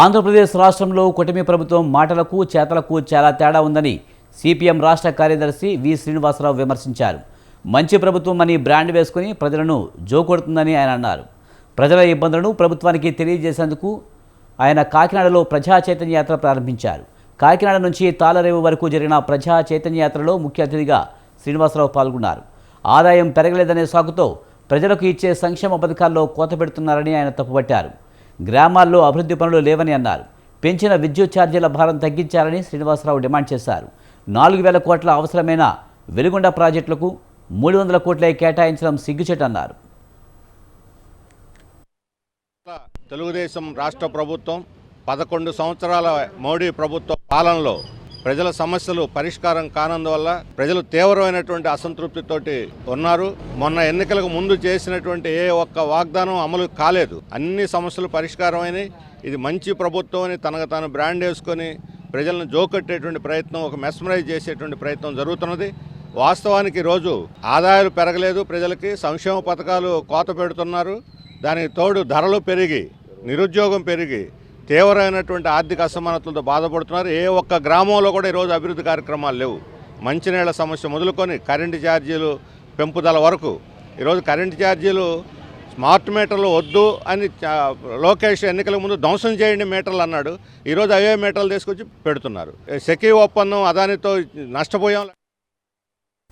ఆంధ్రప్రదేశ్ రాష్ట్రంలో కూటమి ప్రభుత్వం మాటలకు చేతలకు చాలా తేడా ఉందని సిపిఎం రాష్ట్ర కార్యదర్శి వి శ్రీనివాసరావు విమర్శించారు. మంచి ప్రభుత్వం అని బ్రాండ్ వేసుకుని ప్రజలను జోకొడుతుందని ఆయన అన్నారు. ప్రజల ఇబ్బందులను ప్రభుత్వానికి తెలియజేసేందుకు ఆయన కాకినాడలో ప్రజా చైతన్య యాత్ర ప్రారంభించారు. కాకినాడ నుంచి తాళరేవు వరకు జరిగిన ప్రజా చైతన్య యాత్రలో ముఖ్య అతిథిగా శ్రీనివాసరావు పాల్గొన్నారు. ఆదాయం పెరగలేదనే సాకుతో ప్రజలకు ఇచ్చే సంక్షేమ పథకాల్లో కోత పెడుతున్నారని ఆయన తప్పుపట్టారు. గ్రామాల్లో అభివృద్ధి పనులు లేవని అన్నారు. పెంచిన విద్యుత్ ఛార్జీల భారం తగ్గించాలని శ్రీనివాసరావు డిమాండ్ చేశారు. నాలుగు వేల కోట్ల అవసరమైన వెలుగొండ ప్రాజెక్టులకు మూడు వందల కోట్లే కేటాయించడం సిగ్గుచేటన్నారు తెలుగుదేశం రాష్ట్ర ప్రభుత్వం పదకొండు సంవత్సరాల మోడీ ప్రభుత్వ పాలనలో ప్రజల సమస్యలు పరిష్కారం కానందువల్ల ప్రజలు తీవ్రమైనటువంటి అసంతృప్తితోటి ఉన్నారు. మొన్న ఎన్నికలకు ముందు చేసినటువంటి ఏ ఒక్క వాగ్దానం అమలు కాలేదు. అన్ని సమస్యలు పరిష్కారమైనవి ఇది మంచి ప్రభుత్వం అని తనకు తాను బ్రాండ్ వేసుకొని ప్రజలను జోకొట్టేటువంటి ప్రయత్నం ఒక మెస్మరైజ్ చేసేటువంటి ప్రయత్నం జరుగుతున్నది. వాస్తవానికి రోజు ఆదాయాలు పెరగలేదు ప్రజలకి సంక్షేమ పథకాలు కోత పెడుతున్నారు. దానికి తోడు ధరలు పెరిగి నిరుద్యోగం పెరిగి తీవ్రమైనటువంటి ఆర్థిక అసమానతలతో బాధపడుతున్నారు. ఏ ఒక్క గ్రామంలో కూడా ఈరోజు అభివృద్ధి కార్యక్రమాలు లేవు. మంచినీళ్ళ సమస్య మొదలుకొని కరెంటు ఛార్జీలు పెంపుదల వరకు ఈరోజు కరెంటు ఛార్జీలు స్మార్ట్ మీటర్లు వద్దు అని లోకేష్ ఎన్నికల ముందు ధ్వంసం చేయండి మీటర్లు అన్నాడు. ఈరోజు అవే మీటర్లు తీసుకొచ్చి పెడుతున్నారు. సెకీ ఒప్పందం అదానితో నష్టపోయాం.